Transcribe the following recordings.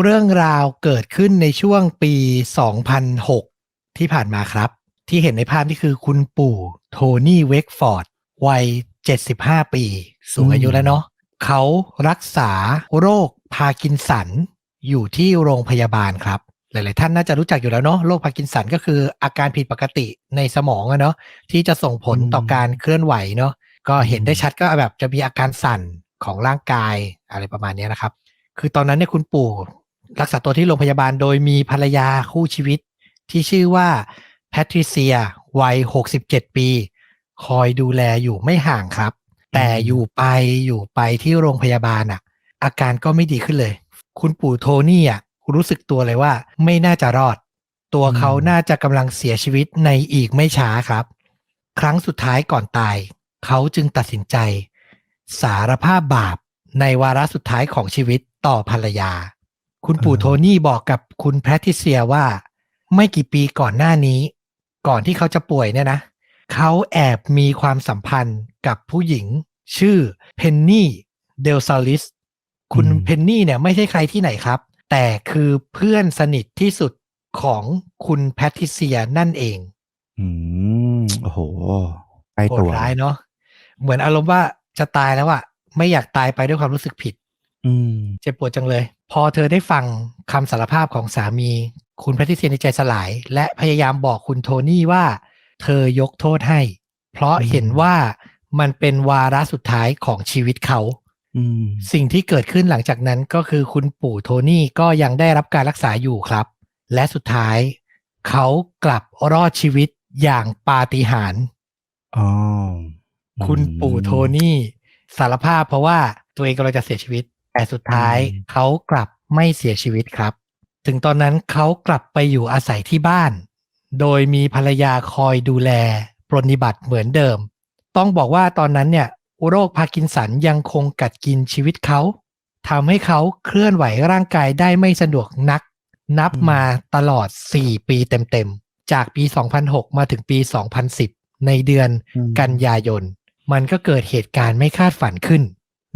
เรื่องราวเกิดขึ้นในช่วงปี 2006 ที่ผ่านมาครับ ที่เห็นในภาพนี่คือคุณปู่โทนี่เวกฟอร์ดวัย 75 ปี สูงอายุแล้วเนาะเขารักษาโรคพาร์กินสันอยู่ที่โรงพยาบาลครับ หลาย ๆ ท่านน่าจะรู้จักอยู่แล้วเนาะโรคพาร์กินสันก็คืออาการผิดปกติในสมองอะเนาะที่จะส่งผลต่อการเคลื่อนไหวเนาะก็เห็นได้ชัดก็แบบจะมีอาการสั่นของร่างกายอะไรประมาณเนี้ยนะครับ คือตอนนั้นเนี่ยคุณปู่ รักษาตัวที่โรงพยาบาลโดยมีภรรยาคู่ชีวิต ที่ชื่อว่าแพทริเซีย วัย 67 ปี คอยดูแลอยู่ไม่ห่างครับ แต่อยู่ไปอยู่ไปที่โรงพยาบาลอะอาการก็ไม่ดีขึ้นเลย คุณปู่โทนี่อะรู้สึกตัวเลยว่าไม่น่าจะรอด ตัวเขาน่าจะกำลังเสียชีวิตในอีกไม่ช้าครับ ครั้งสุดท้ายก่อนตาย เขาจึงตัดสินใจ สารภาพบาปในวาระสุดท้ายของชีวิตต่อภรรยา คุณปู่เออโทนี่บอกกับคุณแพทริเซียว่า ไม่กี่ปีก่อนหน้านี้ ก่อนที่เขาจะป่วยเนี่ยนะเขาแอบมีความสัมพันธ์กับผู้หญิง ชื่อเพนนี่เดลซาลิสคุณอืมเพนนี่เนี่ยไม่ใช่ใครที่ไหนครับ แต่คือเพื่อนสนิทที่สุดของคุณแพทริเซียนั่นเอง อืมโอ้โหใกล้โหตัดวร้ายเนาะเหมือนอารมณ์ว่าจะตายแล้วอะไม่อยากตายไปด้วยความรู้สึกผิด อืมเจ็บปวดจังเลย พอเธอได้ฟังคำสารภาพของสามี คุณแพทริเซียในใจสลาย และพยายามบอกคุณโทนี่ว่า เธอยกโทษให้ เพราะอืมเห็นว่ามันเป็นวาระสุดท้ายของชีวิตเขาอืมสิ่งที่เกิดขึ้นหลังจากนั้นก็คือคุณปู่โทนี่ก็ยังได้รับการรักษาอยู่ครับ และสุดท้ายเขากลับรอดชีวิตอย่างปาฏิหาริย์อ๋อคุณปู่โทนี่สารภาพเพราะว่าตัวเองกำลังจะเสียชีวิต แต่สุดท้ายเขากลับไม่เสียชีวิตครับ ถึงตอนนั้นเขากลับไปอยู่อาศัยที่บ้าน โดยมีภรรยาคอยดูแลปรนนิบัติเหมือนเดิม ต้องบอกว่าตอนนั้นเนี่ยโรคพาร์กินสันยังคงกัดกินชีวิตเขาทำให้เขาเคลื่อนไหวร่างกายได้ไม่สะดวกนัก นับมาตลอด 4 ปีเต็มๆ จากปี 2006 มาถึงปี 2010 ในเดือนอืมกันยายน มันก็เกิดเหตุการณ์ไม่คาดฝันขึ้น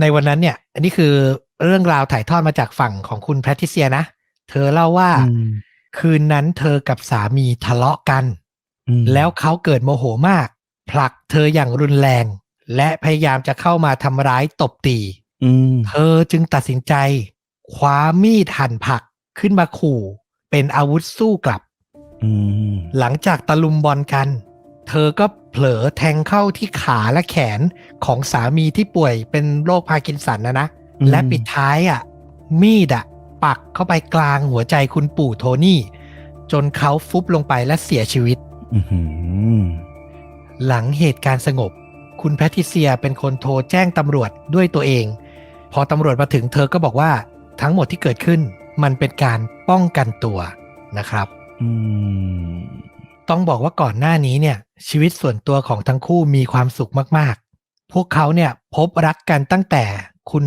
ในวันนั้นเนี่ย อันนี้คือ เรื่องราวถ่ายทอดมาจากฝั่งของคุณแพทริเซียนะ เธอเล่าว่าอืมคืนนั้นเธอกับสามีทะเลาะกันอืมแล้วเขาเกิดโมโหมาก ผลักเธออย่างรุนแรง และพยายามจะเข้ามาทำร้ายตบตีอืมเธอจึงตัดสินใจ คว้ามีดหั่นผักขึ้นมาขู่ เป็นอาวุธสู้กลับอืมหลังจากตะลุมบอลกัน เธอก็เผลอแทงเข้าที่ขาและแขนของสามีที่ป่วยเป็นโรคพาร์กินสันนะนะอืม และปิดท้ายอะ มีดอะ ปักเข้าไปกลางหัวใจคุณปู่โทนี่ จนเขาฟุบลงไปและเสียชีวิตอืมหลังเหตุการณ์สงบ คุณแพทริเซียเป็นคนโทรแจ้งตำรวจด้วยตัวเอง พอตำรวจมาถึงเธอก็บอกว่าทั้งหมดที่เกิดขึ้น มันเป็นการป้องกันตัวนะครับอืมต้องบอกว่าก่อนหน้านี้เนี่ย ชีวิตส่วนตัวของทั้งคู่มีความสุขมาก ๆ พวกเขาเนี่ยพบรักกันตั้งแต่คุณ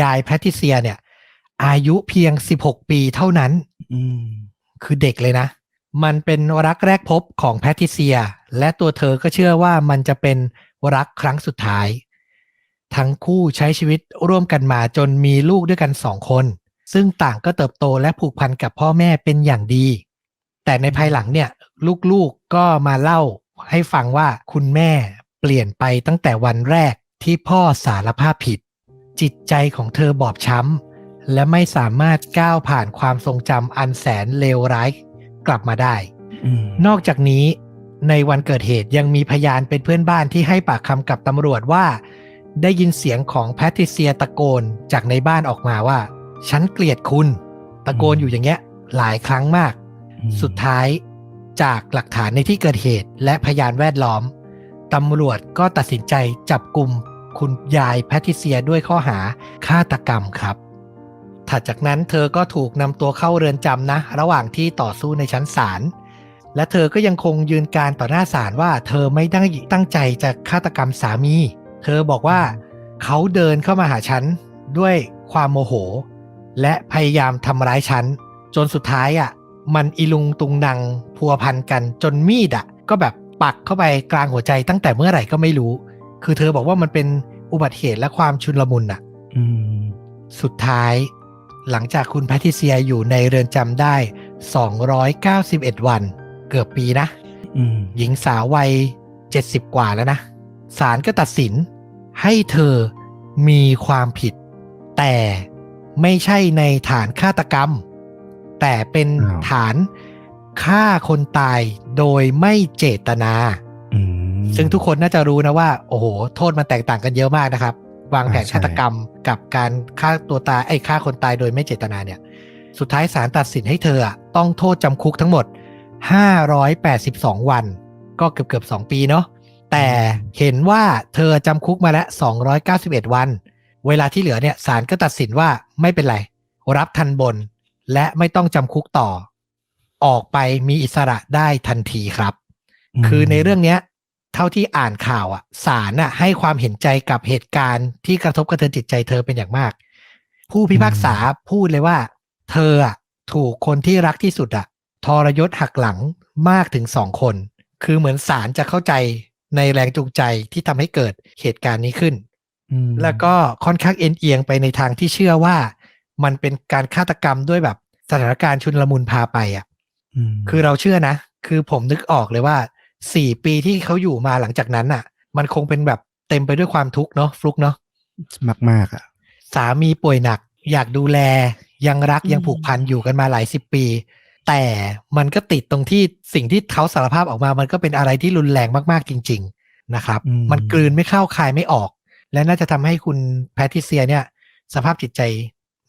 ยายแพทริเซียเนี่ย อายุเพียง 16 ปีเท่านั้นอืมคือเด็กเลยนะ มันเป็นรักแรกพบของแพทริเซีย และตัวเธอก็เชื่อว่ามันจะเป็นรักครั้งสุดท้าย ทั้งคู่ใช้ชีวิตร่วมกันมาจนมีลูกด้วยกันสองคน ซึ่งต่างก็เติบโตและผูกพันกับพ่อแม่เป็นอย่างดี แต่ในภายหลังเนี่ย ลูกๆก็มาเล่าให้ฟังว่าคุณแม่เปลี่ยนไปตั้งแต่วันแรกที่พ่อสารภาพผิด จิตใจของเธอบอบช้ำ และไม่สามารถก้าวผ่านความทรงจำอันแสนเลวร้ายกลับมาได้อืมนอกจากนี้ในวันเกิดเหตุยังมีพยานเป็นเพื่อนบ้านที่ให้ปากคำกับตำรวจว่า ได้ยินเสียงของแพทริเซียตะโกนจากในบ้านออกมาว่า ฉันเกลียดคุณ ตะโกนอยู่อย่างเงี้ย หลายครั้งมากอืมสุดท้ายจากหลักฐานในที่เกิดเหตุและพยานแวดล้อมตำรวจก็ตัดสินใจจับกลุ่ม คุณยายแพทิเซียด้วยข้อหาฆาตกรรมครับ ถัดจากนั้นเธอก็ถูกนำตัวเข้าเรือนจำนะ ระหว่างที่ต่อสู้ในชั้นศาลและเธอก็ยังคงยืนการต่อหน้าศาลว่า เธอไม่ได้ตั้งใจจะฆาตกรรมสามี เธอบอกว่าเขาเดินเข้ามาหาฉันด้วยความโมโห และพยายามทำร้ายฉัน จนสุดท้ายอะ มันอีลุงตุงนังพัวพันกันจนมีดอะ ก็แบบปักเข้าไปกลางหัวใจตั้งแต่เมื่อไหร่ก็ไม่รู้ คือเธอบอกว่ามันเป็นอุบัติเหตุและความชุนลมุนอะอืมสุดท้ายหลังจากคุณแพทริเซียอยู่ในเรือนจำได้ 291 วัน เกือบปีนะอืมหญิงสาววัย 70 กว่าแล้วนะศาลก็ตัดสินให้เธอมีความผิด แต่ไม่ใช่ในฐานฆาตกรรม แต่เป็นอ้าวฐานฆ่าคนตายโดยไม่เจตนาอืม ซึ่งทุกคนน่าจะรู้นะว่า โอ้โห โทษมันแตกต่างกันเยอะมากนะครับ วางแผนอ่าใช่ฆาตกรรมกับการฆ่าตัวตายไอ้ฆ่าคนตายโดยไม่เจตนาเนี่ย สุดท้ายศาลตัดสินให้เธออะต้องโทษจำคุกทั้งหมด 582 วัน ก็เกือบเกือบๆ2ปีเนาะแต่เห็นว่าเธอจำคุกมาแล้ว 291 วัน เวลาที่เหลือเนี่ยศาลก็ตัดสินว่าไม่เป็นไร รับทันบน และไม่ต้องจำคุกต่อ ออกไปมีอิสระได้ทันทีครับมคือในเรื่องเนี้ย เท่าที่อ่านข่าวอะศาลน่ะให้ความเห็นใจกับเหตุการณ์ที่กระทบกระเทือนจิตใจเธอเป็นอย่างมาก ผู้พิพากษาพูดเลยว่า เธออะถูกคนที่รักที่สุดอะทรยศหักหลังมากถึงสองคน คือเหมือนศาลจะเข้าใจในแรงจูงใจที่ทำให้เกิดเหตุการณ์นี้ขึ้นอืมแล้วก็ค่อนข้างเอ็นเอียงไปในทางที่เชื่อว่า มันเป็นการฆาตกรรมด้วยแบบสถานการณ์ชุนลมุนพาไปอะมคือเราเชื่อนะ คือผมนึกออกเลยว่า สี่ปีที่เขาอยู่มาหลังจากนั้นอะ มันคงเป็นแบบเต็มไปด้วยความทุกข์เนาะฟลุกเนาะมากมากๆอะ สามีป่วยหนัก อยากดูแล ยังรักอืมยังผูกพันอยู่กันมาหลายสิบปี แต่มันก็ติดตรงที่สิ่งที่เขาสารภาพออกมา มันก็เป็นอะไรที่รุนแรงมากๆจริง ๆ นะครับ มันกลืนไม่เข้าคายไม่ออก และน่าจะทำให้คุณแพทริเซียเนี่ย สภาพจิตใจ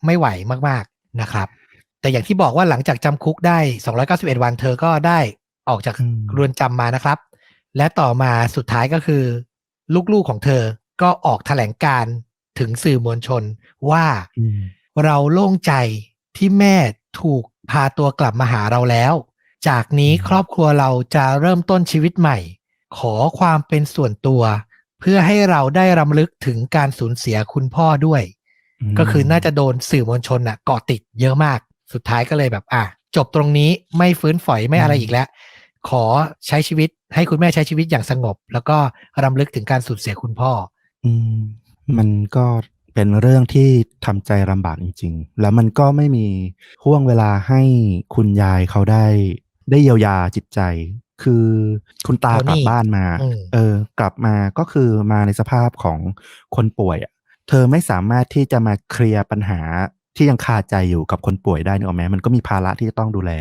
ไม่ไหวมากๆนะครับ แต่อย่างที่บอกว่าหลังจากจำคุกได้ 291 วันเธอก็ได้ ออกจากอืมเรือนจำมานะครับ และต่อมาสุดท้ายก็คือ ลูกๆของเธอก็ออกแถลงการณ์ถึงสื่อมวลชนว่าอืมเราโล่งใจที่แม่ถูกพาตัวกลับมาหาเราแล้ว จากนี้อืมครอบครัวเราจะเริ่มต้นชีวิตใหม่ ขอความเป็นส่วนตัว เพื่อให้เราได้รำลึกถึงการสูญเสียคุณพ่อด้วยมก็คือน่าจะโดนสื่อมวลชนน่ะเกาะติดเยอะมาก สุดท้ายก็เลยแบบ อะ จบตรงนี้ไม่ฟื้นฝอยไม่อะไรอีกแล้ว ขอใช้ชีวิต ให้คุณแม่ใช้ชีวิตอย่างสงบ แล้วก็รำลึกถึงการสูญเสียคุณพ่อ อืมมันก็เป็นเรื่องที่ทำใจลำบากจริง ๆ แล้วมันก็ไม่มีห่วงเวลาให้คุณยายเขาได้ ได้เยียวยาจิตใจ คือคุณตาโทนี่กลับบ้านมา อืม เออ กลับมาก็คือมาในสภาพของคนป่วยอะเธอไม่สามารถที่จะมาเคลียร์ปัญหาที่ยังคาใจอยู่กับคนป่วยได้นึกออกไหมมันก็มีภาระที่จะต้องดูแล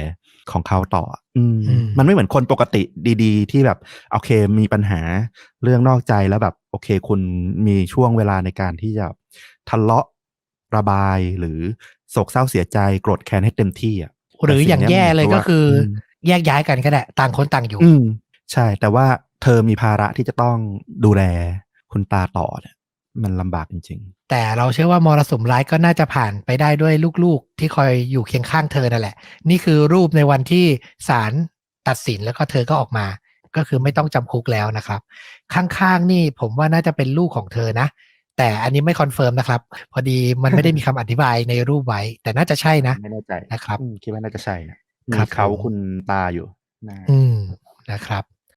ของเขาต่ออืมอืมมันไม่เหมือนคนปกติดี ๆ ที่แบบโอเคมีปัญหาเรื่องนอกใจแล้วแบบ โอเค คุณมีช่วงเวลาในการที่จะทะเลาะระบายหรือโศกเศร้าเสียใจโกรธแค้นให้เต็มที่อะหรืออย่างแย่เลยก็คืออมแยกย้ายกันก็ได้ต่างคนต่างอยู่ อืมใช่ แต่ว่าเธอมีภาระที่จะต้องดูแลคุณตาต่อเนี่ย มันลำบากจริงแต่เราเชื่อว่ามรสุมร้ายก็น่าจะผ่านไปได้ด้วยลูกๆ ที่คอยอยู่เคียงข้างเธอนั่นแหละ นี่คือรูปในวันที่ศาลตัดสินแล้วก็เธอก็ออกมา ก็คือไม่ต้องจำคุกแล้วนะครับ ข้างๆนี่ผมว่าน่าจะเป็นลูกของเธอนะ แต่อันนี้ไม่คอนเฟิร์มนะครับ พอดีมันไม่ได้มีคำอธิบายในรูปไว้ แต่น่าจะใช่นะๆไม่แน่ใจนะครับอืมคิดว่าน่าจะใช่นะครัมีบเขาผมคุณตาอยู่หน้าอืมนะครับ